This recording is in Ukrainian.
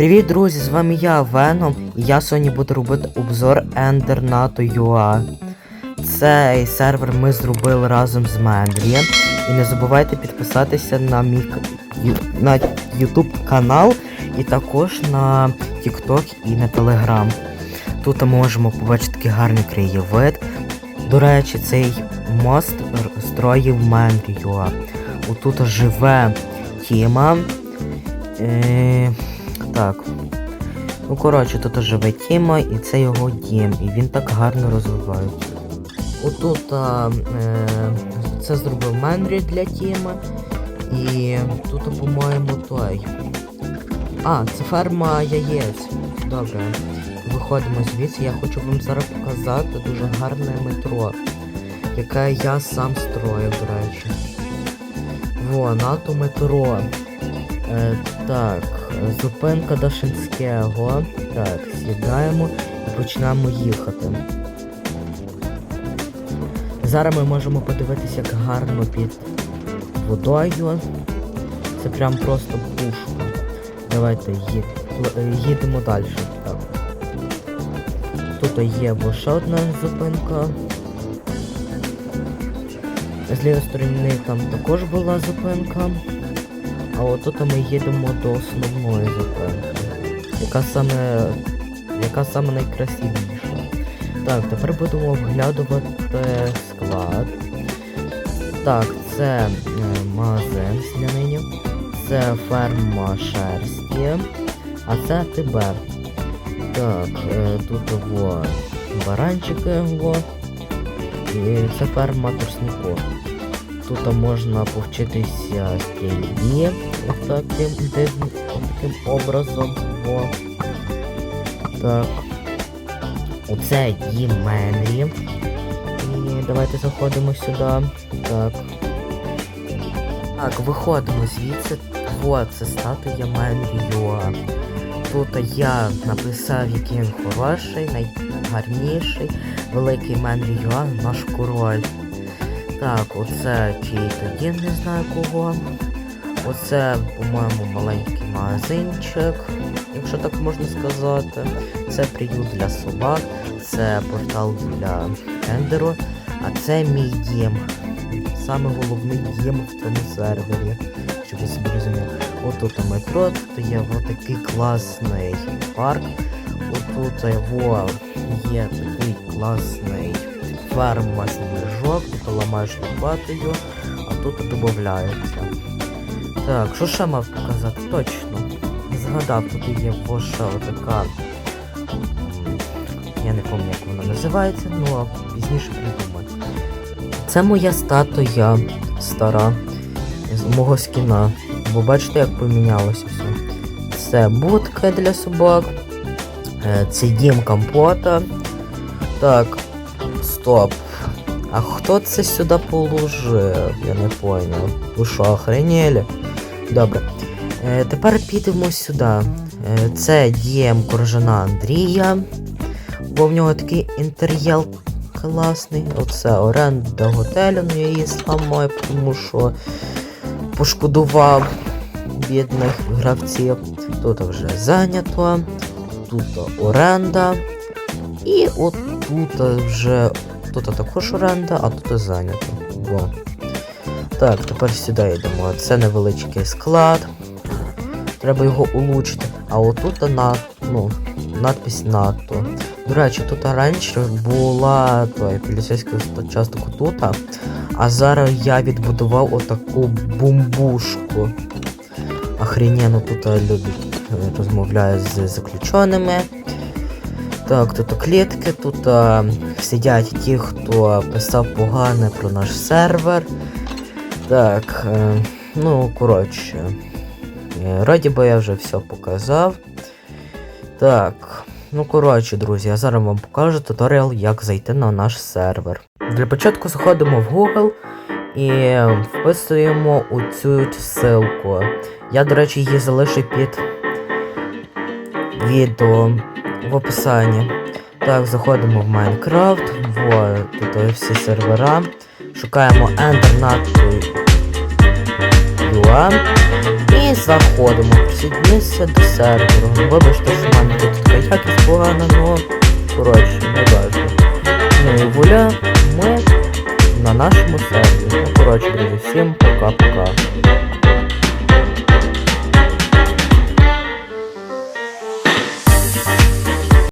Привіт, друзі! З вами я, Веном, і я сьогодні буду робити обзор EnderNato.ua. Цей сервер ми зробили разом з Мендрієм. І не забувайте підписатися на мій на YouTube канал і також на TikTok і на Telegram. Тут можемо побачити такий гарний краєвид. До речі, цей мост строїв Мендріюа. Отут живе Тіма. Е, так. Ну, коротше, тут живе Тіма і це його дім. І він так гарно розвивається. Отут а, е, це зробив Менрі для Тіма. І тут, по-моєму, той. А, це ферма яєць. Добре. Виходимо звідси. Я хочу вам зараз показати дуже гарне метро, яке я сам строїв, до речі. Во, НАТО метро. Е, так, зупинка до Шинського. Так, сідаємо і починаємо їхати. Зараз ми можемо подивитися, як гарно під водою. Це прям просто пушка. Давайте е, їдемо далі. Так. Тут є ще одна зупинка. З лівої сторони там також була зупинка. А от тут ми їдемо до основної зупинки, яка саме яка саме найкрасивіша. Так, тепер будемо оглядувати склад. Так, це е, магазин з це ферма шерсті, а це Тибер. Так, е, тут во баранчики, во. І це ферма тростнику. Тут можна повчитися стрільбі таким, таким образом. Во. Так. Оце Менрі. І давайте заходимо сюди. Так. Так, виходимо звідси. Во, це статуя Менрі Юа. Тут я написав, який він хороший, найгарніший, великий Менрі Юа, наш король. Так, оце чий-то не знаю кого. Оце, по-моєму, маленький магазинчик, якщо так можна сказати. Це приют для собак, це портал для Ендеру, а це мій дім. Саме головний дім в цьому сервері, щоб ви собі розуміли. Отут метро, тут є отакий класний парк. Отут його є такий класний ферма сніжок, тут ламаєш лопатою, а тут додається. Так, що ще мав показати? Точно. Згадав, тут є воша отака. Я не пам'ятаю, як вона називається, ну а пізніше придумаю. Це моя статуя стара з мого скіна. Бо бачите, як помінялося все. Це будка для собак. е, Це дім компота. Так, стоп. А хто це сюди положив? Я не поняв. Ви що, охренели? Добре. Е, тепер підемо сюди. Е, це дієм Коржана Андрія. Бо в нього такий інтер'єр класний. Оце оренда готелю, ну я її сам тому що пошкодував бідних гравців. Тут вже зайнято. Тут оренда. І от тут вже тут також оренда, а тут зайнято. Во. Так, тепер сюди йдемо. Це невеличкий склад. Треба його улучшити. А отут на, ну, надпись НАТО. До речі, тут раніше була той поліцейська частка тут, а зараз я відбудував отаку бомбушку. Охрененно тут любить е, розмовляє з заключеними. Так, тут клітки, тут а, сидять ті, хто писав погане про наш сервер. Так, е, ну, коротше. е, Раді би я вже все показав. Так, ну коротше, друзі, я зараз вам покажу туторіал, як зайти на наш сервер. Для початку заходимо в Google і вписуємо оцю ссылку. Я, до речі, її залишу під відео в описанні. Так, заходимо в Майнкрафт, во, тут всі сервера. Шукаємо Enter.ua і заходимо, присоединитися до серверу. Вибачте, що в мене тут така якість погана, ну коротше, не важно. Ну і вуля, ми на нашому сервері. Ну коротше, друзі, всім пока-пока.